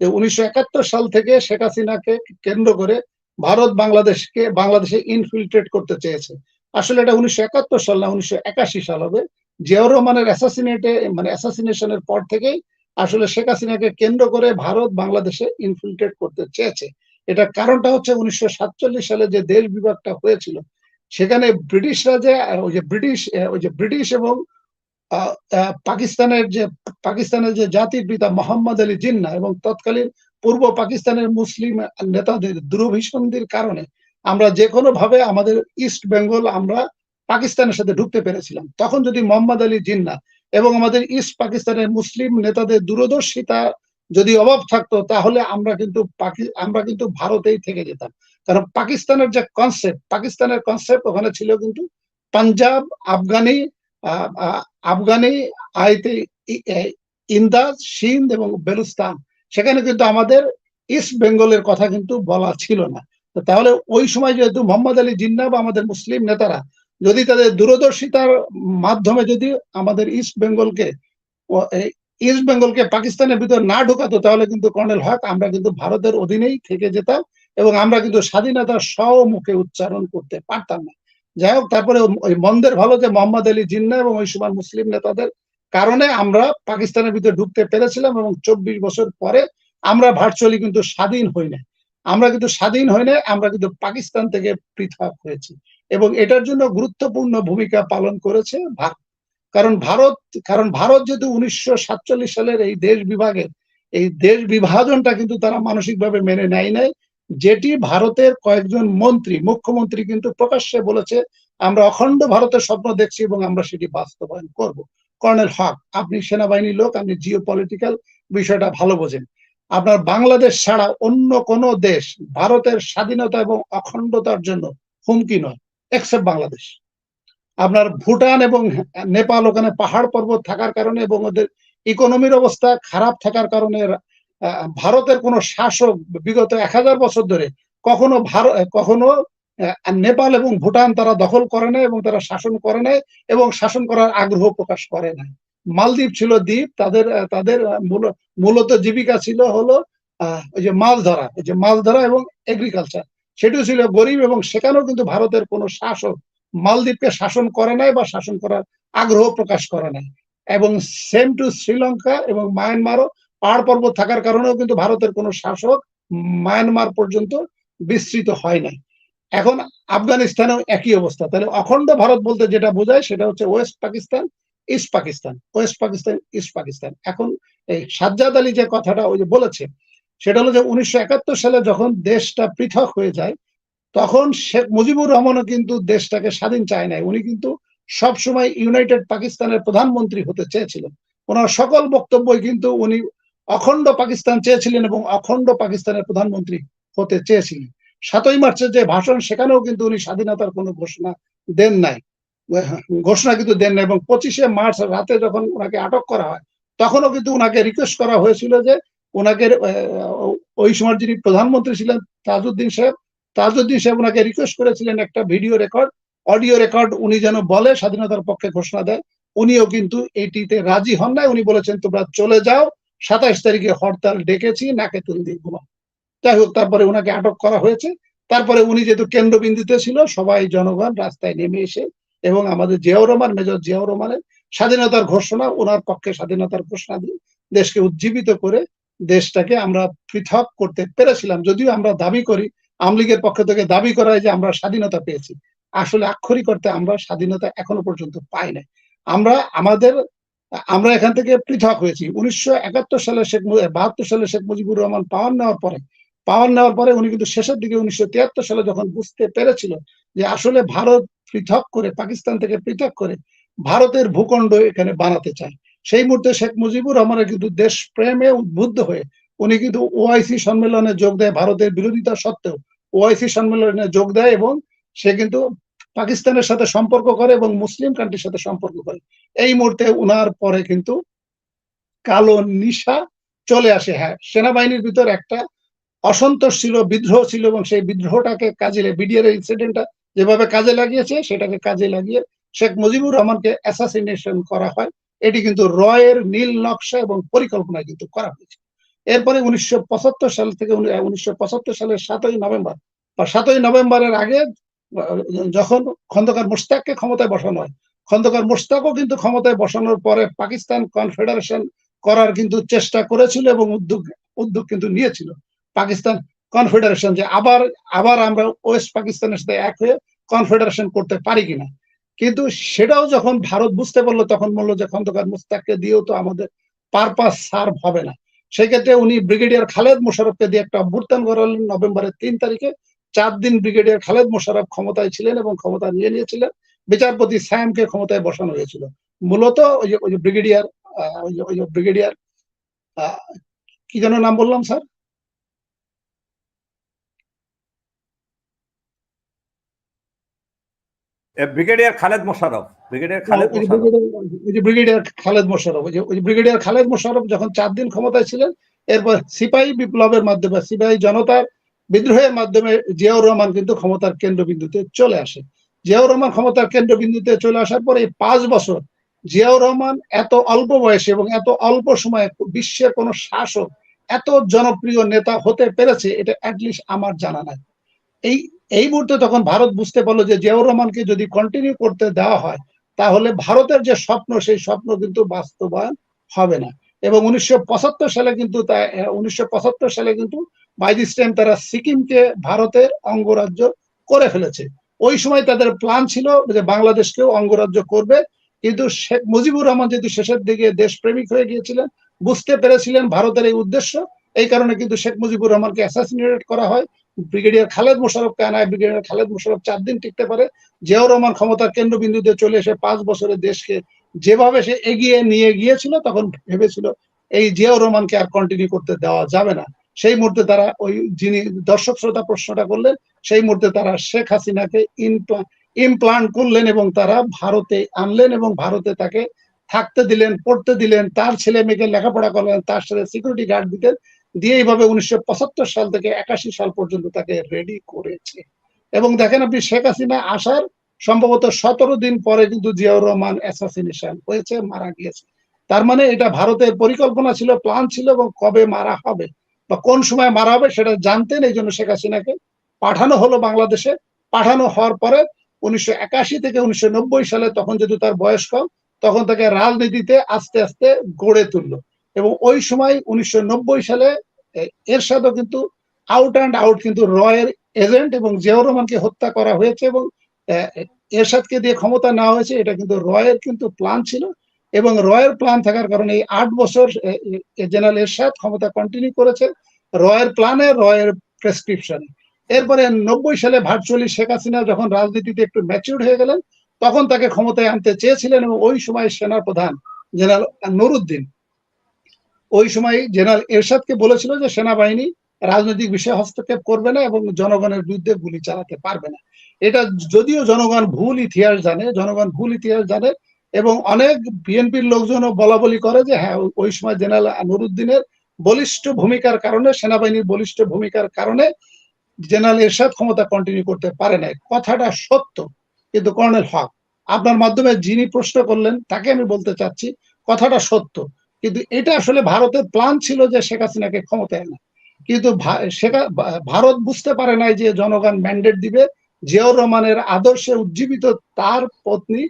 যে উনিশশো একাত্তর সাল থেকে শেখ হাসিনাকে কেন্দ্র করে ভারত বাংলাদেশকে, বাংলাদেশে ইনফিল্ট্রেট করতে চেয়েছে। আসলে এটা উনিশশো একাত্তর সাল না, উনিশশো একাশি সাল হবে। জিয়াউর রহমানের অ্যাসাসিনেটে মানে অ্যাসাসিনেশনের পর থেকেই আসলে শেখ হাসিনাকে কেন্দ্র করে ভারত বাংলাদেশে ইনফিল্ট্রেট করতে চেয়েছে। এটা কারণটা হচ্ছে উনিশশো সাতচল্লিশ সালে যে দেশ বিভাগটা হয়েছিল, সেখানে ব্রিটিশরা যে, ওই যে ব্রিটিশ, ওই যে ব্রিটিশ এবং পাকিস্তানের যে পাকিস্তানের যে জাতির পিতা মোহাম্মদ আলী জিন্না এবং তৎকালীন পূর্ব পাকিস্তানের মুসলিম নেতাদের দুরভিসন্ধির কারণে আমরা যে কোনো ভাবে আমাদের ইস্ট বেঙ্গল আমরা পাকিস্তানের সাথে ঢুকতে পেরেছিলাম। তখন যদি মোহাম্মদ আলী জিন্না এবং আমাদের ইস্ট পাকিস্তানের মুসলিম নেতাদের দূরদর্শিতা যদি অভাব থাকতো, তাহলে আমরা কিন্তু আমরা কিন্তু ভারতেই থেকে যেতাম। কারণ পাকিস্তানের যে কনসেপ্ট পাকিস্তানের কনসেপ্ট ওখানে ছিল কিন্তু পাঞ্জাব, আফগানি আফগানি, আইতে ইন্দাজ, সিন্ধ এবং বেলুস্তান সেখানে কিন্তু আমাদের ইস্ট বেঙ্গলের কথা কিন্তু বলা ছিল না। তাহলে ওই সময় যেহেতু মোহাম্মদ আলী জিন্না বা আমাদের মুসলিম নেতারা, যদি তাদের দূরদর্শিতার মাধ্যমে যদি আমাদের ইস্ট বেঙ্গলকে ইস্ট বেঙ্গলকে পাকিস্তানের ভিতর না ঢুকাতো, তাহলে কিন্তু কর্নেল হক আমরা কিন্তু ভারতের অধীনেই থেকে যেতাম এবং আমরা কিন্তু স্বাধীনতার মুখে উচ্চারণ করতে পারতাম না। যাই হোক, তারপরে ওই মন্দের ভালো যে মোহাম্মদ আলী জিন্না এবং ওই সময় মুসলিম নেতাদের কারণে আমরা পাকিস্তানের ভিতরে ঢুকতে পেরেছিলাম এবং চব্বিশ বছর পরে আমরা ভার্চুয়ালি কিন্তু স্বাধীন হই না আমরা কিন্তু স্বাধীন হই না আমরা কিন্তু পাকিস্তান থেকে পৃথক হয়েছি এবং এটার জন্য গুরুত্বপূর্ণ ভূমিকা পালন করেছে ভারত। কারণ ভারত কারণ ভারত যেহেতু উনিশশো সাতচল্লিশ সালের এই দেশ বিভাগের, এই দেশ বিভাজনটা কিন্তু তারা মানসিকভাবে মেনে নেয় নাই যেটি ভারতের কয়েকজন মন্ত্রী, মুখ্যমন্ত্রী কিন্তু প্রকাশ্যে বলেছে, আমরা অখণ্ড ভারতের স্বপ্ন দেখছি এবং আমরা সেটি বাস্তবায়ন করব। কর্নেল হক, আপনি সেনাবাহিনীর লোক, আপনি জিও পলিটিক্যাল বিষয়টা ভালো বোঝেন। আপনার বাংলাদেশ ছাড়া অন্য কোন দেশ ভারতের স্বাধীনতা এবং অখণ্ডতার জন্য হুমকি নয় এক্সেপ্ট বাংলাদেশ। আপনার ভুটান এবং নেপাল ওখানে পাহাড় পর্বত থাকার কারণে এবং ওদের ইকোনমির অবস্থা খারাপ থাকার কারণে ভারতের কোন শাসক বিগত এক হাজার বছর ধরে কখনো ভারত কখনো নেপাল এবং ভুটান তারা দখল করে নাই এবং তারা শাসন করে নাই এবং শাসন করার আগ্রহ প্রকাশ করে নাই। মালদ্বীপ ছিল দ্বীপ, তাদের তাদের মূলত জীবিকা ছিল হলো ওই যে মাছ ধরা ওই যে মাছ ধরা এবং এগ্রিকালচার সেটিও ছিল গরিব এবং সেখানেও কিন্তু ভারতের কোনো শাসক মালদ্বীপকে শাসন করে নাই বা শাসন করার আগ্রহ প্রকাশ করে নাই। এবং সেম টু শ্রীলঙ্কা এবং মায়ানমারও পাহাড় পর্বত থাকার কারণেও কিন্তু ভারতের কোনো শাসক মায়ানমার পর্যন্ত বিস্তৃত হয় নাই। এখন আফগানিস্তানেও একই অবস্থা। তাহলে অখণ্ড ভারত বলতে যেটা বোঝায় সেটা হচ্ছে west Pakistan, east Pakistan. West Pakistan, east Pakistan. এখন এই সাজ্জাদ আলী যে কথাটা ওই যে বলেছে, সেটা হলো যে উনিশশো একাত্তর সালে যখন দেশটা পৃথক হয়ে যায়, তখন শেখ মুজিবুর রহমানও কিন্তু দেশটাকে স্বাধীন চায় নাই। উনি কিন্তু সবসময় ইউনাইটেড পাকিস্তানের প্রধানমন্ত্রী হতে চেয়েছিলেন। ওনার সকল বক্তব্যই কিন্তু উনি অখণ্ড পাকিস্তান চেয়েছিলেন এবং অখণ্ড পাকিস্তানের প্রধানমন্ত্রী হতে চেয়েছিলেন। সাতই মার্চের যে ভাষণ, সেখানেও কিন্তু উনি স্বাধীনতার কোনো ঘোষণা দেন নাই। ঘোষণা কিন্তু দেন নাই এবং পঁচিশে মার্চ রাতে যখন ওনাকে আটক করা হয়, তখনও কিন্তু ওনাকে রিকোয়েস্ট করা হয়েছিল যে ওনাকে ওই সময় যিনি প্রধানমন্ত্রী ছিলেন, তাজউদ্দিন সাহেব তাজউদ্দিন সাহেব ওনাকে রিকোয়েস্ট করেছিলেন একটা ভিডিও রেকর্ড অডিও রেকর্ড উনি যেন বলে, স্বাধীনতার পক্ষে ঘোষণা দেয়। উনিও কিন্তু এটিতে রাজি হন নাই। উনি বলেছেন, তোমরা চলে যাও সাতাইশ তারিখে হরতাল ডেকেছি, নাকে তুল দিয়ে ঘুমাও যাই হোক, তারপরে ওনাকে আটক করা হয়েছে। তারপরে উনি যেহেতু কেন্দ্রবিন্দুতে ছিল, সবাই জনগণ রাস্তায় নেমে এসে এবং আমাদের জিয়াউর রহমান, মেজর জিয়াউর রহমানের স্বাধীনতার ঘোষণা ওনার পক্ষে স্বাধীনতার ঘোষণা দিয়ে দেশকে উজ্জীবিত করে দেশটাকে আমরা পৃথক করতে পেরেছিলাম। যদিও আমরা দাবি করি আমলিগের পক্ষ থেকে দাবি করা হয় যে আমরা স্বাধীনতা পেয়েছি। আসলে আক্ষরিক করতে আমরা স্বাধীনতা এখনও পর্যন্ত পাই নাই। আমরা আমাদের আমরা এখান থেকে পৃথক হয়েছি। উনিশশো একাত্তর সালে শেখ বাহাত্তর সালে শেখ মুজিবুর রহমান পাওয়ার নেওয়ার পরে, পাওয়ার নেওয়ার পরে উনি কিন্তু শেষের দিকে উনিশশো তিয়াত্তর সালে যখন বুঝতে পেরেছিল যে আসলে ভারত পৃথক করে, পাকিস্তান থেকে পৃথক করে ভারতের ভূখণ্ড এখানে বানাতে চায়। সেই মুহূর্তে শেখ মুজিবুর রহমানের কিন্তু দেশ প্রেমে উদ্বুদ্ধ হয়ে উনি কিন্তু ওআইসি সম্মেলনে যোগ দেয় ভারতের বিরোধিতা সত্ত্বেও। ওআইসি সম্মেলনে যোগ দেয় এবং সে কিন্তু পাকিস্তানের সাথে সম্পর্ক করে এবং মুসলিম কান্ট্রির সাথে সম্পর্ক করে। এই মুহূর্তে উনার পরে কিন্তু কালো নিশা চলে আসে। হ্যাঁ সেনাবাহিনীর ভিতর একটা অসন্তোষ ছিল, বিদ্রোহ ছিল এবং সেই বিদ্রোহটাকে কাজে বিডিআর ইনসিডেন্টটা যেভাবে কাজে লাগিয়েছে, সেটাকে কাজে লাগিয়ে শেখ মুজিবুর রহমানকে অ্যাসাসিনেশন করা হয়। এটি কিন্তু রয়ের নীল নকশা এবং পরিকল্পনায় কিন্তু করা হয়েছে। এরপরে উনিশশো পঁচাত্তর সাল থেকে উনিশশো পঁচাত্তর সালের সাতই নভেম্বর বা সাতই নভেম্বরের আগে যখন খন্দকার মুশতাককে ক্ষমতায় বসানো হয়, খন্দকার মুশতাকও কিন্তু ক্ষমতায় বসানোর পরে পাকিস্তান কনফেডারেশন করার কিন্তু চেষ্টা করেছিল এবং উদ্যোগ উদ্যোগ কিন্তু নিয়েছিল। পাকিস্তান কনফেডারেশন যে আবার আবার আমরা ওয়েস্ট পাকিস্তানের সাথে এক হয়ে কনফেডারেশন করতে পারি কিনা। কিন্তু সেটাও যখন ভারত বুঝতে পারল, তখন বলল যে খন্দকার মুস্তাককে দিয়েও তো আমাদের পারপাস সার্ভ হবে না। সেক্ষেত্রে উনি ব্রিগেডিয়ার খালেদ মোশারফকে দিয়ে একটা অভ্যুত্থান করালেন নভেম্বরের তিন তারিখে। চার দিন ব্রিগেডিয়ার খালেদ মোশারফ ক্ষমতায় ছিলেন এবং ক্ষমতা নিয়ে নিয়েছিলেন। বিচারপতি স্যামকে ক্ষমতায় বসানো হয়েছিল। মূলত ওই যে ওই যে ব্রিগেডিয়ার ওই যে ব্রিগেডিয়ার কি যেন নাম বললাম sir? Brigadier Khaled Mosharraf brigadier Khaled brigadier Khaled Mosharraf ওই ব্রিগেডিয়ার খালেদ মোশারফ যখন চার দিন ক্ষমতায় ছিলেন এরপর সিপাহী বিপ্লবের মাধ্যমে সিপাহী জনতার বিদ্রোহের মাধ্যমে জিয়াউর রহমান কিন্তু ক্ষমতার কেন্দ্রবিন্দুতে চলে আসে। জিয়াউর রহমান ক্ষমতার কেন্দ্রবিন্দুতে চলে আসার পরে এই পাঁচ বছর জিয়াউর রহমান এত অল্প বয়সে এবং এত অল্প সময়ে বিশ্বের কোন শাসক, এত জনপ্রিয় নেতা হতে পেরেছে, এটা অ্যাটলিস্ট আমার জানা নাই। এই এই মুহূর্তে তখন ভারত বুঝতে পারল যে জিয়াউর রহমানকে যদি কন্টিনিউ করতে দেওয়া হয়, তাহলে ভারতের যে স্বপ্ন, সেই স্বপ্ন কিন্তু বাস্তবায়ন হবে না। এবং উনিশশো পঁচাত্তর সালে কিন্তু উনিশশো পঁচাত্তর সালে কিন্তু বাই দিস টাইম তারা সিকিমকে ভারতের অঙ্গরাজ্য করে ফেলেছে। ওই সময় তাদের প্ল্যান ছিল যে বাংলাদেশকেও অঙ্গরাজ্য করবে, কিন্তু শেখ মুজিবুর রহমান যদি শেষের দিকে দেশপ্রেমিক হয়ে গিয়েছিলেন, বুঝতে পেরেছিলেন ভারতের এই উদ্দেশ্য, এই কারণে কিন্তু শেখ মুজিবুর রহমানকে অ্যাসাসিনেট করা হয়। ব্রিগেডিয়ার খালেদ মোশারফকে আনায় ব্রিগেডিয়ার খালেদ মোশারফ চার দিন টিকতে পারে। জিয়াউর রহমান ক্ষমতার কেন্দ্রবিন্দুতে চলে এসে পাঁচ বছরের দেশকে যেভাবে সে এগিয়ে নিয়ে গিয়েছিল, তখন ভেবেছিল এই জিয়াউর রহমানকে আর কন্টিনিউ করতে দেওয়া যাবে না। সেই মুহূর্তে তারা ওই যিনি দর্শক শ্রোতা প্রশ্নটা করলেন, সেই মুহূর্তে তারা শেখ হাসিনাকে ইমপ্লান্ট করলেন এবং তারা ভারতে আনলেন এবং ভারতে তাকে থাকতে দিলেন, পড়তে দিলেন, তার ছেলে মেয়েকে লেখাপড়া করলেন, তার সাথে সিকিউরিটি গার্ড দিতেন, দিয়ে এইভাবে উনিশশো পঁচাত্তর সাল থেকে একাশি সাল পর্যন্ত তাকে রেডি করেছে। এবং দেখেন আপনি শেখ হাসিনা আসার সম্ভবত সতেরো দিন পরে কিন্তু জিয়াউর রহমান অ্যাসাসিনেশন হয়েছে, মারা গিয়েছে। তার মানে এটা ভারতের পরিকল্পনা ছিল প্ল্যান ছিল এবং কবে মারা হবে বা কোন সময় মারা হবে সেটা জানতেন, এই জন্য শেখ হাসিনাকে পাঠানো হলো বাংলাদেশে। পাঠানো হওয়ার পরে উনিশশো একাশি থেকে উনিশশো নব্বই সালে তখন যদি তার বয়স কম, তখন তাকে রাজনীতিতে আস্তে আস্তে গড়ে তুললো। এবং ওই সময় উনিশশো নব্বই সালে এর এরশাদও কিন্তু আউট অ্যান্ড আউট কিন্তু রয়ের এজেন্ট এবং জিয়াউর রহমানকে হত্যা করা হয়েছে এবং এরশাদকে দিয়ে ক্ষমতা নেওয়া হয়েছে, এটা কিন্তু রয়ের কিন্তু প্ল্যান ছিল এবং রয়ের প্ল্যান থাকার কারণে এই আট বছর জেনারেল এরশাদ ক্ষমতা কন্টিনিউ করেছে রয়ের প্ল্যানে রয়ের প্রেসক্রিপশনে এরপরে নব্বই সালে ভার্চুয়ালি শেখ হাসিনা যখন রাজনীতিতে একটু ম্যাচিউর হয়ে গেলেন, তখন তাকে ক্ষমতায় আনতে চেয়েছিলেন এবং ওই সময় সেনা প্রধান জেনারেল নুরুদ্দিন। ওই সময় জেনারেল এরশাদকে বলেছিল যে সেনাবাহিনী রাজনৈতিক বিষয়ে হস্তক্ষেপ করবে না এবং জনগণের বিরুদ্ধে গুলি চালাতে পারবে না। এটা যদিও জনগণ ভুল ইতিহাস জানে, জনগণ ভুল ইতিহাস জানে, এবং অনেক বিএনপির লোকজনও বলা বলি করে যে হ্যাঁ ওই সময় জেনারেল নুরুদ্দিনের বলিষ্ঠ ভূমিকার কারণে, সেনাবাহিনীর বলিষ্ঠ ভূমিকার কারণে জেনারেল এরশাদ ক্ষমতা কন্টিনিউ করতে পারে নাই। কথাটা সত্য, কিন্তু কর্নেল হক, আপনার মাধ্যমে যিনি প্রশ্ন করলেন, তাকে আমি বলতে চাচ্ছি, কথাটা সত্য, কিন্তু এটা আসলে ভারতের প্ল্যান ছিল যে শেখ হাসিনাকে ক্ষমতায় আনা। কিন্তু ভারত বুঝতে পারে নাই যে জনগণ ম্যান্ডেট দিবে জিয়াউর রহমানের আদর্শে উজ্জীবিত তার পত্নী,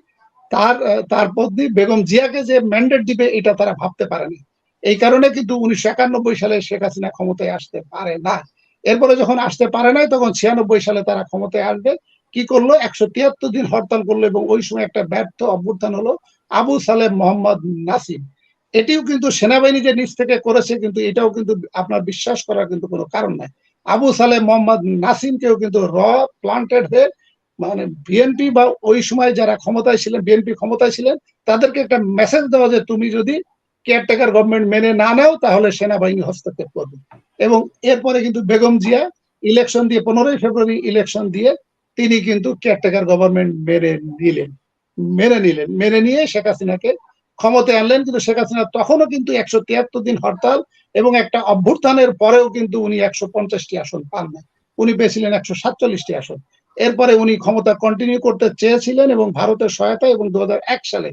তার তার পত্নী বেগম জিয়াকে যে ম্যান্ডেট দিবে, এটা তারা ভাবতে পারেনি। এই কারণে কিন্তু উনিশশো একানব্বই সালে শেখ হাসিনা ক্ষমতায় আসতে পারে না। এরপরে যখন আসতে পারে নাই, তখন ছিয়ানব্বই সালে তারা ক্ষমতায় আসবে। কি করল? একশো তিয়াত্তর দিন হরতাল করল এবং ওই সময় একটা ব্যর্থ অভ্যুত্থান হলো আবু সালেম মোহাম্মদ নাসিম। এটিও কিন্তু সেনাবাহিনী যে নিচ থেকে করেছে, কিন্তু এটাও কিন্তু আপনার বিশ্বাস করার কিন্তু কোনো কারণ নাই। আবু সালেম মোহাম্মদ নাসিমকেও কিন্তু র প্লান্টেড হয়ে মানে বিএনপি বা ওই সময় যারা ক্ষমতায় ছিলেন বিএনপি ক্ষমতায় ছিলেন, তাদেরকে একটা মেসেজ দেওয়া যে তুমি যদি কেয়ারটেকার গভর্নমেন্ট মেনে না নাও, তাহলে সেনাবাহিনী হস্তক্ষেপ করবে। এবং এরপরে কিন্তু বেগম জিয়া ইলেকশন দিয়ে, পনেরোই ফেব্রুয়ারি ইলেকশন দিয়ে তিনি কিন্তু কেয়ারটেকার গভর্নমেন্ট মেনে নিলেন মেনে নিলেন, মেনে নিয়ে শেখ হাসিনাকে ক্ষমতায় আনলেন, কিন্তু শেখ হাসিনা তখনও কিন্তু একশো তিয়াত্তর দিন হরতাল এবং একটা অভ্যুত্থানের পরেও কিন্তু উনি একশো পঞ্চাশটি আসন পান না উনি পেয়েছিলেন একশো সাতচল্লিশটি আসন। এরপরে উনি ক্ষমতা কন্টিনিউ করতে চেয়েছিলেন এবং ভারতের সহায়তা এবং দুই হাজার এক সালে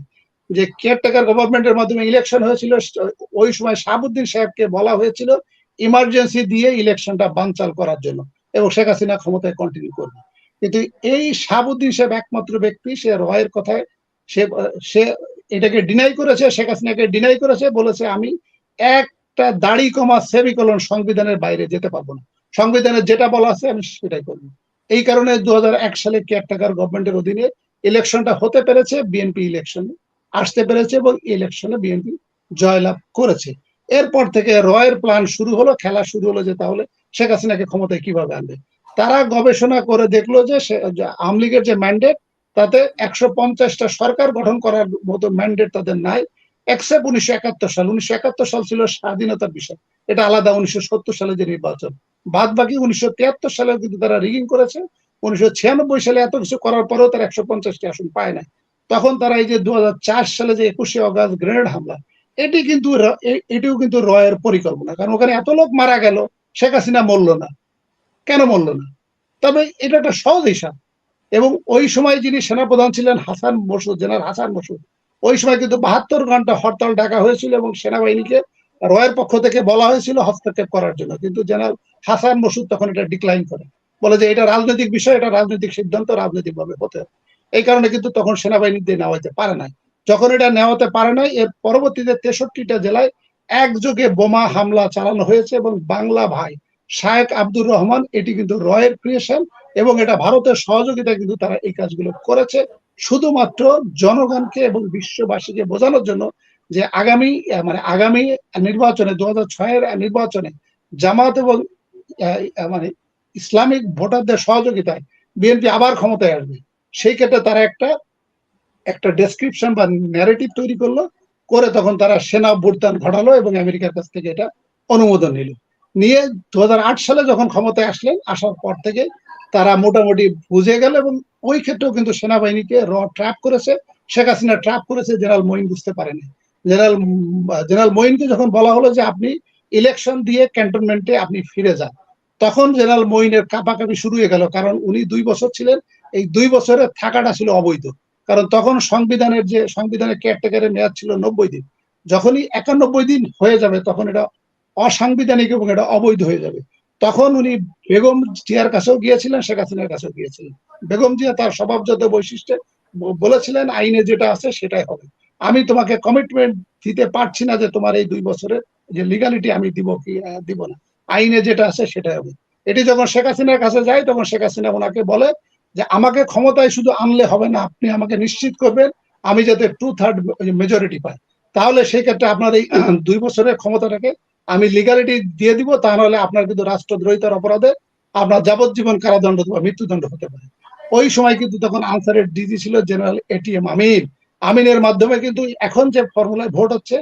যে কেয়ারটেকার গভর্নমেন্টের মাধ্যমে ইলেকশন হয়েছিল, ওই সময় শাহাবুদ্দিন সাহেবকে বলা হয়েছিল ইমার্জেন্সি দিয়ে ইলেকশনটা বানচাল করার জন্য এবং শেখ হাসিনা ক্ষমতায় কন্টিনিউ করবে। কিন্তু এই শাহাবুদ্দিন সাহেব একমাত্র ব্যক্তি, সে রয়ের কথায়, সে সে এটাকে ডিনাই করেছে, শেখ হাসিনাকে ডিনাই করেছে, বলেছে আমি একটা দাড়ি কমা সেমিকলন সংবিধানের বাইরে যেতে পারব না। সংবিধানে যেটা বলা আছে আমি সেটাই করব। এই কারণে দু হাজার এক সালে কেয়ারটেকার গভর্নমেন্টের অধীনে ইলেকশনটা হতে পেরেছে বিএনপি ইলেকশনে আসতে পেরেছে এবং ইলেকশনে বিএনপি জয়লাভ করেছে। এরপর থেকে রয়ের প্ল্যান শুরু হলো, খেলা শুরু হলো যে তাহলে শেখ হাসিনাকে ক্ষমতায় কীভাবে আনবে। তারা গবেষণা করে দেখল যে আওয়ামী লীগের যে ম্যান্ডেট তাতে একশো পঞ্চাশটা সরকার গঠন করার মতো ম্যান্ডেট তাদের নাই। এক্সেপ্ট উনিশশো একাত্তর সাল। উনিশশো একাত্তর সাল ছিল স্বাধীনতার বিষয়। এটা আলাদা উনিশশো সত্তর সালে যে নির্বাচন। বাদ বাকি উনিশশো তিয়াত্তর সালে কিন্তু তারা রিগিং করেছে। উনিশশো ছিয়ানব্বই সালে এত কিছু করার পরেও তারা একশো পঞ্চাশটি আসন পায় না তখন তারা এই যে দু হাজার চার সালে যে একুশে অগাস্ট গ্রেনেড হামলা, এটি কিন্তু এটিও কিন্তু রয়ের পরিকল্পনা। কারণ ওখানে এত লোক মারা গেল, শেখ হাসিনা মরল না। কেন মরল না? তবে এটা একটা সহজ হিসাব। এবং ওই সময় যিনি সেনাপ্রধান ছিলেন হাসান মসুদ, জেনারেল হাসান মসুদ, ওই সময় কিন্তু বাহাত্তর ঘণ্টা হরতাল ডাকা হয়েছিল এবং সেনাবাহিনীকে রয়ের পক্ষ থেকে বলা হয়েছিল হস্তক্ষেপ করার জন্য। কিন্তু জেনারেল হাসান মসুদ তখন এটা ডিক্লাইন করে। বলে যে এটা রাজনৈতিক বিষয়, এটা রাজনৈতিক সিদ্ধান্ত রাজনৈতিক ভাবে হতে এই কারণে কিন্তু তখন সেনাবাহিনী দিয়ে নেওয়া হতে পারে নাই। যখন এটা নেওয়াতে পারে নাই, এর পরবর্তীতে তেষট্টিটা জেলায় একযোগে বোমা হামলা চালানো হয়েছে এবং বাংলা ভাই শায়েক আব্দুর রহমান, এটি কিন্তু রয়ের ক্রিয়েশন এবং এটা ভারতের সহযোগিতা কিন্তু তারা এই কাজগুলো করেছে। শুধুমাত্র জনগণকে এবং বিশ্ববাসীকে বোঝানোর জন্য যে আগামী মানে আগামী নির্বাচনে দু হাজার ছয়ের নির্বাচনে জামাত এবং মানে ইসলামিক ভোটারদের সহযোগিতায় বিএনপি আবার ক্ষমতায় আসবে। সেই ক্ষেত্রে তারা একটা একটা ডেসক্রিপশন বা ন্যারেটিভ তৈরি করল, করে তখন তারা সেনা ভোটদান ঘটালো এবং আমেরিকার কাছ থেকে এটা অনুমোদন নিল। নিয়ে দু হাজার আট সালে যখন ক্ষমতায় আসলেন, আসার পর থেকে তারা মোটামুটি বুঝে গেল এবং ওই ক্ষেত্রেও কিন্তু সেনাবাহিনীকে র ট্র্যাপ করেছে। শেখ হাসিনা ট্র্যাপ করেছে, জেনারেল মঈন বুঝতে পারেনি। জেনারেল জেনারেল মঈনকে যখন বলা হলো যে আপনি ইলেকশন দিয়ে ক্যান্টনমেন্টে আপনি ফিরে যান, তখন জেনারেল মঈনের কাপাকাপি শুরু হয়ে গেল। কারণ উনি দুই বছর ছিলেন, এই দুই বছরে থাকাটা ছিল অবৈধ। কারণ তখন সংবিধানের যে, সংবিধানের কেয়ারটেকারের মেয়াদ ছিল নব্বই দিন। যখনই একানব্বই দিন হয়ে যাবে, তখন এটা অসাংবিধানিক এবং এটা অবৈধ হয়ে যাবে। তখন উনি বেগম জিয়ার কাছেও গিয়েছিলেন, শেখ হাসিনার কাছেও গিয়েছিলেন। বেগম জিয়া তার স্বভাবজাত বৈশিষ্ট্যে বলেছিলেন, আইনে যেটা আছে সেটাই হবে। আমি তোমাকে কমিটমেন্ট দিতে পারছি না যে তোমার এই দুই বছরের যে লিগালিটি আমি দিব কি দিব না। আইনে যেটা আছে সেটাই হবে। এটি যখন শেখ হাসিনার কাছে যায়, তখন শেখ হাসিনা ওনাকে বলে যে, আমাকে ক্ষমতায় শুধু আনলে হবে না, আপনি আমাকে নিশ্চিত করবেন, আমি যাতে টু থার্ড মেজরিটি পাই। তাহলে সেই ক্ষেত্রে আপনার এই দুই বছরের ক্ষমতাটাকে আমি লিগালিটি দিয়ে দিব, তা নাহলে আপনার কিন্তু রাষ্ট্রদ্রোহিতার অপরাধে আপনার যাবজ্জীবন কারাদণ্ড বা মৃত্যুদণ্ড হতে পারে। ওই সময় কিন্তু তখন আনসারের ডিজি ছিল জেনারেল এটিএম আমিন। আমিনের মাধ্যমে কিন্তু এখন যে ফর্মুলায় ভোট হচ্ছে,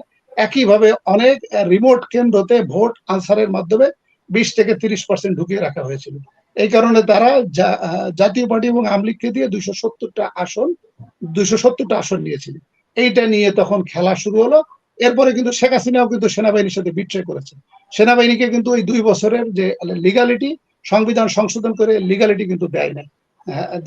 একইভাবে অনেক রিমোট কেন্দ্রতে ভোট আনসারের মাধ্যমে বিশ থেকে তিরিশ পার্সেন্ট ঢুকিয়ে রাখা হয়েছিল। এই কারণে তারা জাতীয় পার্টি এবং আমলিগকে দিয়ে দুইশো সত্তরটা আসন, দুইশো সত্তরটা আসন নিয়েছিল। এইটা নিয়ে তখন খেলা শুরু হলো। এরপরে কিন্তু শেখ হাসিনাও কিন্তু সেনাবাহিনীর সাথে বিট্রে করেছে। সেনাবাহিনীকে কিন্তু ওই দুই বছরের যে লিগালিটি সংবিধান সংশোধন করে লিগালিটি কিন্তু দেয় না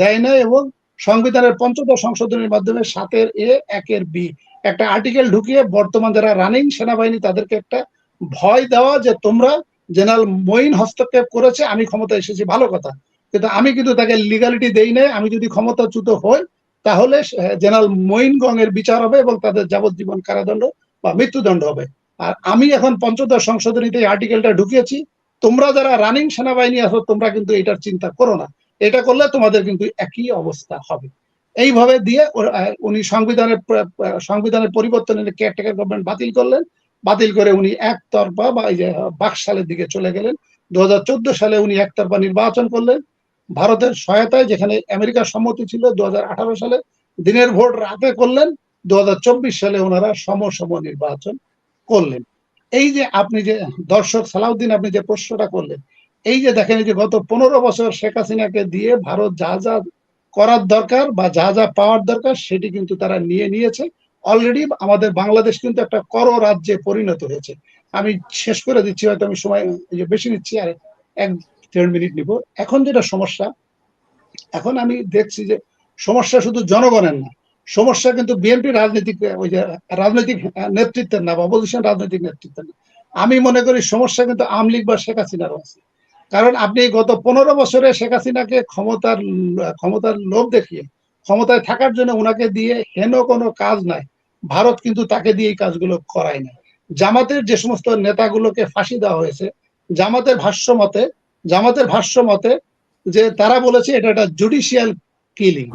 দেয় না এবং সংবিধানের পঞ্চদশ সংশোধনের মাধ্যমে সাতের এ, একের বি, একটা আর্টিকেল ঢুকিয়ে বর্তমান যারা রানিং সেনাবাহিনী তাদেরকে একটা ভয় দেওয়া যে তোমরা জেনারেল মঈন হস্তক্ষেপ করেছে, আমি ক্ষমতা এসেছি, ভালো কথা। কিন্তু আমি কিন্তু তাকে লিগালিটি দেই নাই, আমি যদি ক্ষমতাচ্যুত হই, তাহলে জেনারেল মঈন গং এর বিচার হবে এবং তাদের যাবজ্জীবন কারাদণ্ড বা মৃত্যুদণ্ড হবে। আর আমি এখন পঞ্চদশ সংশোধনীতে আর্টিকেলটা ঢুকিয়েছি। তোমরা যারা রানিং সেনাবাহিনী আছো, তোমরা কিন্তু এটার চিন্তা করো না। এটা করলে তোমাদের কিন্তু একই অবস্থা হবে। এইভাবে দিয়ে উনি সংবিধানের সংবিধানের পরিবর্তন এনে কেয়ারটেকার গভর্নমেন্ট বাতিল করলেন। বাতিল করে উনি একতরফা বা এই যে বাকশালের দিকে চলে গেলেন। দু হাজার চোদ্দ সালে উনি একতরফা নির্বাচন করলেন। ভারতের সহায়তায় যেখানে আমেরিকার সম্মতি ছিল দু হাজার আঠারো সালে দিনের ভোট রাতে করলেন। দু হাজার চব্বিশ সালে ওনারা সম সম নির্বাচন করলেন। এই যে আপনি যে, দর্শক সালাউদ্দিন, আপনি যে প্রশ্নটা করলেন, এই যে দেখেন যে গত পনেরো বছর শেখ হাসিনাকে দিয়ে ভারত যা যা করার দরকার বা যা যা পাওয়ার দরকার, সেটি কিন্তু তারা নিয়ে নিয়েছে। অলরেডি আমাদের বাংলাদেশ কিন্তু একটা কর রাজ্যে পরিণত হয়েছে। আমি শেষ করে দিচ্ছি, হয়তো আমি সময় বেশি নিচ্ছি, আর এক দেড় মিনিট নিব। এখন যেটা সমস্যা, এখন আমি দেখছি যে সমস্যা শুধু জনগণের না সমস্যা কিন্তু বিএনপি রাজনৈতিক, ওই যে রাজনৈতিক নেতৃত্বের না বা অপোজিশন রাজনৈতিক নেতৃত্বের না। আমি মনে করি সমস্যা কিন্তু আওয়ামী লীগ বা শেখ হাসিনারও আছে। কারণ আপনি গত পনেরো বছরে শেখ হাসিনাকে ক্ষমতার ক্ষমতার লোভ দেখিয়ে, ক্ষমতায় থাকার জন্য ওনাকে দিয়ে হেন কোনো কাজ নাই। ভারত কিন্তু তাকে দিয়ে এই কাজগুলো করায় না জামাতের যে সমস্ত নেতাগুলোকে ফাঁসি দেওয়া হয়েছে, জামাতের ভাষ্য মতে, জামাতের ভাষ্য মতে যে তারা বলেছে এটা একটা জুডিশিয়াল কিলিং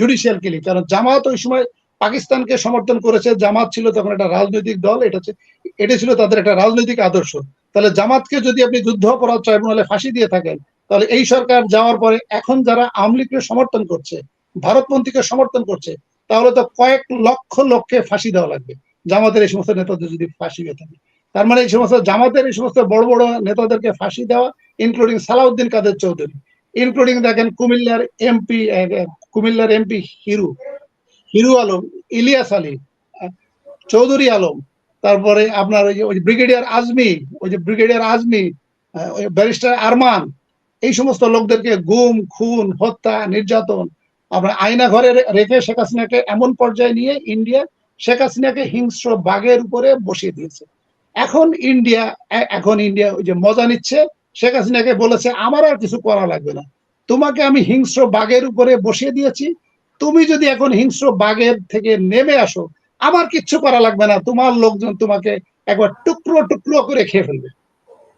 জুডিশিয়াল কিলিং কারণ জামাত ওই সময় পাকিস্তানকে সমর্থন করেছে জামাত ছিল তখন একটা রাজনৈতিক দল, এটা এটা ছিল তাদের একটা রাজনৈতিক আদর্শ। তাহলে জামাতকে যদি আপনি যুদ্ধ অপরাধ ট্রাইব্যুনালে ফাঁসি দিয়ে থাকেন, তাহলে এই সরকার যাওয়ার পরে এখন যারা আওয়ামী লীগকে সমর্থন করছে ভারতপন্থীকে সমর্থন করছে, তাহলে তো কয়েক লক্ষ লোককে ফাঁসি দেওয়া লাগবে। জামাতের এই সমস্ত নেতাদের যদি ফাঁসি হয়ে থাকে। তার মানে এই সমস্ত জামাতের এই সমস্ত বড় বড় নেতাদেরকে ফাঁসি দেওয়া ইনক্লুডিং সালাউদ্দিন কাদের চৌধুরী। ইনক্লুডিং দেখেন কুমিল্লার এমপি কুমিল্লার এমপি হিরু হিরু আলম, ইলিয়াস আলী চৌধুরী আলম, তারপরে আপনার ওই যে, ওই ব্রিগেডিয়ার আজমি, ওই যে ব্রিগেডিয়ার আজমি ব্যারিস্টার আরমান, এই সমস্ত লোকদেরকে গুম, খুন, হত্যা, নির্যাতন, আপনার আয়না ঘরে রেখে শেখ হাসিনাকে এমন পর্যায়ে নিয়ে ইন্ডিয়া শেখ হাসিনাকে হিংস্র বাঘের উপরে বসিয়ে দিয়েছে। এখন ইন্ডিয়া এখন ইন্ডিয়া ওই যে মজা নিচ্ছে শেখ হাসিনাকে বলেছে, আমার আর কিছু করা লাগবে না। তোমাকে আমি হিংস্র বাঘের উপরে বসিয়ে দিয়েছি। তুমি যদি এখন হিংস্র বাঘের থেকে নেমে আসো, আমার কিচ্ছু করা লাগবে না। তোমার লোকজন তোমাকে একবার টুকরো টুকরো করে খেয়ে ফেলবে।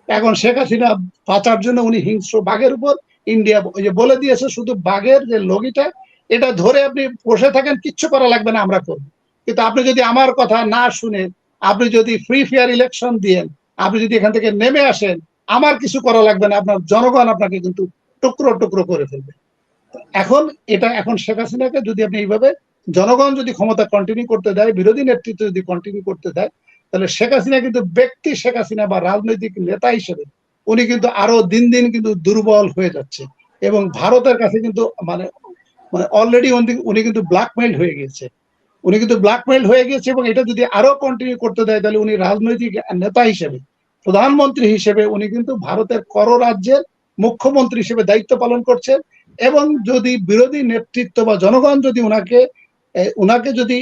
এখন শেখ হাসিনা বাঁচার জন্য উনি হিংস্র বাঘের উপর ইন্ডিয়া ওই যে বলে দিয়েছে, শুধু বাঘের যে লগিটা, এটা ধরে আপনি বসে থাকেন, কিচ্ছু করা লাগবে না, আমরা করব। কিন্তু আপনি যদি আমার কথা না শুনে আপনি যদি ফ্রি ফেয়ার ইলেকশন দিয়েন, আপনি যদি এখান থেকে নেমে আসেন আমার কিছু করা লাগবে না, আপনার জনগণ আপনাকে কিন্তু টুকরো টুকরো করে ফেলবে। এখন এটা, এখন শেখ হাসিনাকে যদি আপনি এইভাবে জনগণ যদি ক্ষমতা কন্টিনিউ করতে দেয়, বিরোধী নেতৃত্ব যদি কন্টিনিউ করতে দেয়, তাহলে শেখ হাসিনা কিন্তু ব্যক্তি শেখ হাসিনা বা রাজনৈতিক নেতা হিসেবে উনি কিন্তু আরও দিন দিন কিন্তু দুর্বল হয়ে যাচ্ছে এবং ভারতের কাছে কিন্তু মানে মানে অলরেডি উনি কিন্তু ব্ল্যাকমেইল হয়ে গেছে উনি কিন্তু ব্ল্যাকমেইল হয়ে গেছে এবং এটা যদি আরও কন্টিনিউ করতে দেয়, তাহলে উনি রাজনৈতিক নেতা হিসেবে প্রধানমন্ত্রী হিসেবে উনি কিন্তু ভারতের কর রাজ্যের মুখ্যমন্ত্রী হিসেবে দায়িত্ব পালন করছেন এবং যদি বিরোধী নেতৃত্ব বা জনগণ যদি উনাকে ওনাকে যদি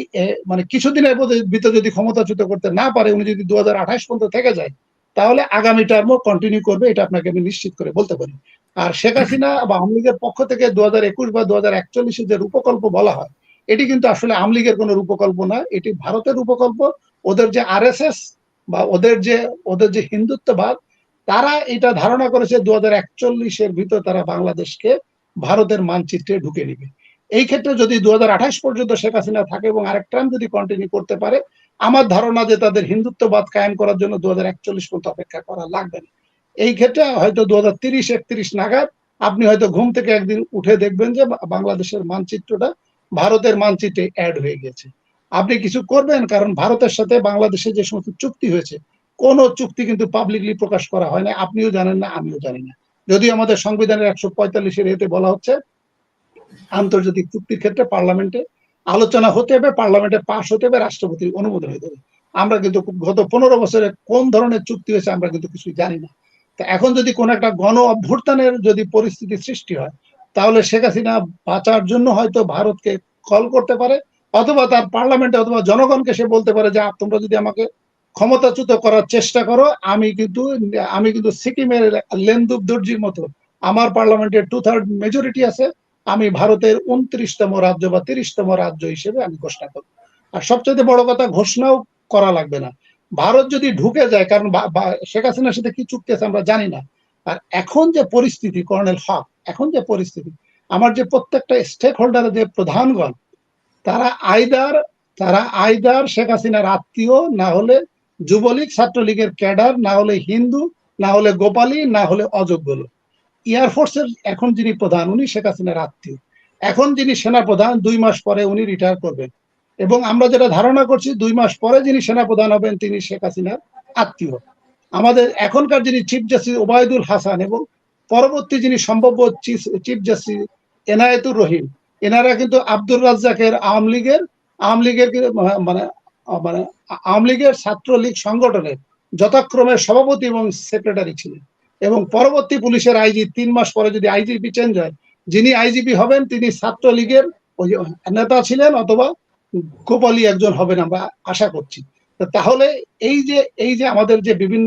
মানে কিছুদিনের ভিতরে যদি ক্ষমতাচ্যুত করতে না পারে, উনি যদি দু হাজার আঠাশ পর্যন্ত থেকে যায়, তাহলে আগামী টার্মও কন্টিনিউ করবে, এটা আপনাকে আমি নিশ্চিত করে বলতে পারি। আর শেখ হাসিনা বা আওয়ামী লীগের পক্ষ থেকে দু একুশ বা দু হাজার একচল্লিশে যে রূপকল্প বলা হয়, এটি কিন্তু আসলে আওয়ামী লীগের কোনো রূপকল্প না, এটি ভারতের রূপকল্প। ওদের যে আর বা ওদের যে ওদের যে হিন্দুত্ববাদ, তারা এটা ধারণা করেছে দু হাজার একচল্লিশের ভিতর তারা বাংলাদেশকে ভারতের মানচিত্রে ঢুকে নিবে। এই ক্ষেত্রে যদি দু হাজার আঠাশ পর্যন্ত শেখ হাসিনা থাকে এবং আরেক টার্ম যদি কন্টিনিউ করতে পারে, আমার ধারণা যে তাদের হিন্দুত্ববাদ কায়েম করার জন্য দু হাজার একচল্লিশ পর্যন্ত অপেক্ষা করা লাগবে না। এই ক্ষেত্রে হয়তো দু হাজার তিরিশ, একত্রিশ নাগাদ আপনি হয়তো ঘুম থেকে একদিন উঠে দেখবেন যে বাংলাদেশের মানচিত্রটা ভারতের মানচিত্রে অ্যাড হয়ে গেছে আপনি কিছু করবেন, কারণ ভারতের সাথে বাংলাদেশে যে সমস্ত চুক্তি হয়েছে, কোন চুক্তি কিন্তু পাবলিকলি প্রকাশ করা হয় না আপনিও জানেন না, আমিও জানি না। যদিও আমাদের সংবিধানের একশো পঁয়তাল্লিশের এতে বলা হচ্ছে, আন্তর্জাতিক চুক্তির ক্ষেত্রে পার্লামেন্টে আলোচনা হতে হবে, পার্লামেন্টে পাশ হতে হবে, রাষ্ট্রপতির অনুমোদন হতে হবে। আমরা কিন্তু গত পনেরো বছরে কোন ধরনের চুক্তি হয়েছে আমরা কিন্তু কিছুই জানি না। তা এখন যদি কোন একটা গণ অভ্যুত্থানের যদি পরিস্থিতি সৃষ্টি হয়, তাহলে শেখ হাসিনা বাঁচার জন্য হয়তো ভারতকে কল করতে পারে অথবা তার পার্লামেন্টে অথবা জনগণকে সে বলতে পারে যে তোমরা যদি আমাকে ক্ষমতাচ্যুত করার চেষ্টা করো, আমি কিন্তু আমি কিন্তু সিকিমের লেন্দুব দর্জির মতো, আমার পার্লামেন্টের টু থার্ড মেজরিটি আছে, আমি ভারতের উনত্রিশতম রাজ্য বা তিরিশতম রাজ্য হিসেবে আমি ঘোষণা করব। আর সবচেয়ে বড় কথা, ঘোষণাও করা লাগবে না। ভারত যদি ঢুকে যায়, কারণ শেখ হাসিনার সাথে কি চুক্তি আছে আমরা জানি না। আর এখন যে পরিস্থিতি, কর্নেল হক, এখন যে পরিস্থিতি, আমার যে প্রত্যেকটা স্টেক হোল্ডারের যে প্রধানগণ তারা আইদার তারা আইদার শেখ হাসিনার আত্মীয়, না হলে যুবলীগ, ছাত্রলীগের ক্যাডার, না হলে হিন্দু, না হলে গোপালী, না হলে অযোগ্য লোক। এয়ারফোর্সের এখন যিনি প্রধান, উনি শেখ হাসিনার আত্মীয়। এখন যিনি সেনা প্রধান দুই মাস পরে উনি রিটায়ার করবেন। এবং আমরা যেটা ধারণা করছি, দুই মাস পরে যিনি সেনা প্রধান হবেন, তিনি শেখ হাসিনার আত্মীয়। আমাদের এখনকার যিনি চিফ জাস্টিস ওবায়দুল হাসান এবং পরবর্তী যিনি সম্ভাব্য চিফ জাস্টিস এনায়েতুর রহিম এনারা কিন্তু আব্দুর রাজ্জাকের আওয়ামী লীগের আওয়ামী লীগের মানে মানে আওয়ামী লীগের ছাত্রলীগ সংগঠনের যথাক্রমে সভাপতি এবং সেক্রেটারি ছিলেন। এবং পরবর্তী পুলিশের আইজি তিন মাস পরে যদি আইজিপি চেঞ্জ হয়, যিনি আইজিপি হবেন, তিনি ছাত্রলীগের ওই নেতা ছিলেন অথবা গোপালী একজন হবেন আমরা আশা করছি। তাহলে এই যে এই যে আমাদের যে বিভিন্ন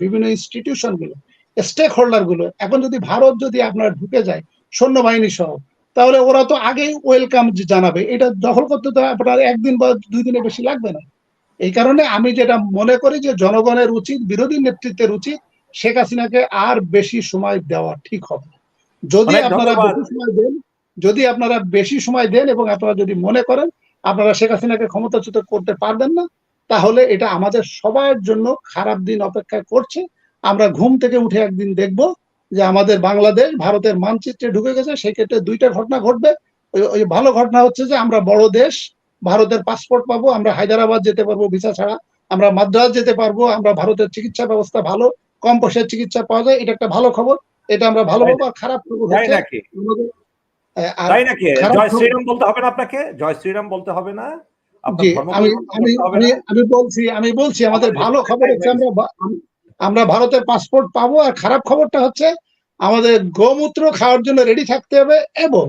বিভিন্ন ইনস্টিটিউশনগুলো স্টেক হোল্ডারগুলো, এখন যদি ভারত যদি আপনার ঢুকে যায়, সৈন্যবাহিনী সহ তাহলে ওরা তো আগেই ওয়েলকাম জানাবে। এটা দখল করতে তো আপনার একদিন বা দুই দিনের বেশি লাগবে না। এই কারণে আমি যেটা মনে করি যে জনগণের উচিত বিরোধী নেতৃত্বের উচিত শেখ হাসিনাকে আর বেশি সময় দেওয়া ঠিক হবে যদি আপনারা বেশি সময় দেন যদি আপনারা বেশি সময় দেন এবং আপনারা যদি মনে করেন আপনারা শেখ হাসিনাকে ক্ষমতাচ্যুত করতে পারবেন না তাহলে এটা আমাদের সবার জন্য খারাপ দিন অপেক্ষা করছে। আমরা ঘুম থেকে উঠে একদিন দেখব যে আমাদের বাংলাদেশ ভারতের মানচিত্রে ঢুকে গেছে সেক্ষেত্রে দুইটা ঘটনা ঘটবে। ওই- ভালো ঘটনা হচ্ছে যে আমরা বড় দেশ ভারতের পাসপোর্ট পাবো আমরা হায়দ্রাবাদ যেতে পারব ভিসা ছাড়া। আমরা মাদ্রাজ যেতে পারব আমরা ভারতের চিকিৎসা ব্যবস্থা ভালো কম পয়সার চিকিৎসা পাওয়া যায় এটা একটা ভালো খবর। এটা আমরা ভালো পাবো আর খারাপ খবর হচ্ছে নাকি? আমাদের, আহ, আর তাই নাকি? জয় শ্রীরাম বলতে হবে না আপনাকে? জয় শ্রীরাম বলতে হবে না? আমি আমি আমি বলছি আমি বলছি আমাদের ভালো খবর হচ্ছে আমরা আমরা ভারতের পাসপোর্ট পাবো আর খারাপ খবরটা হচ্ছে আমাদের গোমূত্র খাওয়ার জন্য রেডি থাকতে হবে এবং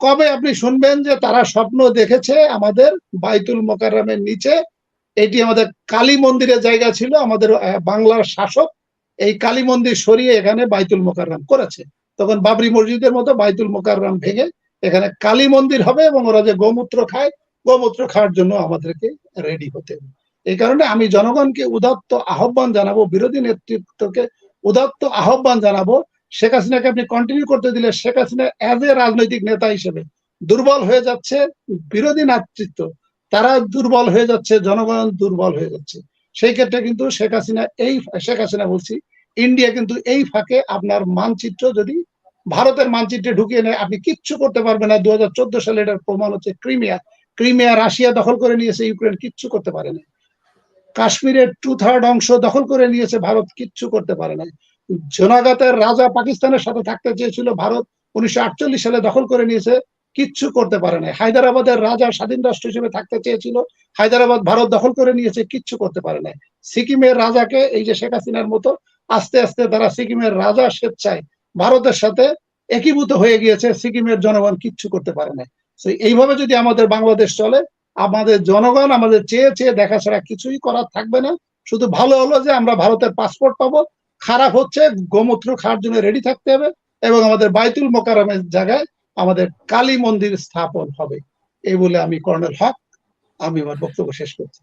কবে আপনি শুনবেন যে তারা স্বপ্ন দেখেছে আমাদের বাইতুল মোকাররমের নিচে? এটি আমাদের কালী মন্দিরের জায়গা ছিল, আমাদের বাংলার শাসক এই কালী মন্দির সরিয়ে এখানে বাইতুল মোকাররম করেছে। তখন বাবরি মসজিদের মতো বাইতুল মোকাররম ভেঙে এখানে কালী মন্দির হবে এবং ওরা যে গোমূত্র খায়, গোমূত্র খাওয়ার জন্য আমাদেরকে রেডি হতে হবে। এই কারণে আমি জনগণকে উদাত্ত আহ্বান জানাব, বিরোধী নেতৃত্বকে উদাত্ত আহ্বান জানাব। শেখ হাসিনাকে আপনি কন্টিনিউ করতে দিলে শেখ হাসিনা অ্যাজ এ রাজনৈতিক নেতা হিসেবে দুর্বল হয়ে যাচ্ছে বিরোধী নেতৃত্ব। তারা দুর্বল হয়ে যাচ্ছে, জনগণ দুর্বল হয়ে যাচ্ছে। সেই ক্ষেত্রে কিন্তু শেখ হাসিনা এই, শেখ হাসিনা বলছি ইন্ডিয়া কিন্তু এই ফাঁকে আপনার মানচিত্র যদি ভারতের মানচিত্রে ঢুকিয়ে নেয়, আপনি কিচ্ছু করতে পারবেন না। দু হাজার চোদ্দ সালে এটার প্রমাণ হচ্ছে ক্রিমিয়া। ক্রিমিয়া রাশিয়া দখল করে নিয়েছে, ইউক্রেন কিচ্ছু করতে পারে না। কাশ্মীরের টু থার্ড অংশ দখল করে নিয়েছে ভারত, কিচ্ছু করতে পারে না জোনাগাতের রাজা পাকিস্তানের সাথে থাকতে চেয়েছিল ভারত, উনিশশো সালে দখল করে নিয়েছে, কিচ্ছু করতে পারে না হায়দ্রাবাদের রাজা স্বাধীন রাষ্ট্র হিসেবে থাকতে চেয়েছিল, হায়দ্রাবাদ ভারত দখল করে নিয়েছে, কিচ্ছু করতে পারে না সিকিমের রাজাকে, এই যে শেখ হাসিনার মতো, আস্তে আস্তে তারা সিকিমের রাজা স্বেচ্ছায় ভারতের সাথে একীভূত হয়ে গিয়েছে, সিকিমের জনগণ কিচ্ছু করতে পারে না এইভাবে যদি আমাদের বাংলাদেশ চলে আমাদের জনগণ আমাদের চেয়ে চেয়ে দেখা ছাড়া কিছুই করার থাকবে না। শুধু ভালো হলো যে আমরা ভারতের পাসপোর্ট পাবো, খারাপ হচ্ছে গোমূত্র খাওয়ার জন্য রেডি থাকতে হবে এবং আমাদের বাইতুল মোকারমের জায়গায় আমাদের কালী মন্দির স্থাপন হবে। এই বলে আমি কর্নেল হক, আমি আমার বক্তব্য শেষ করছি।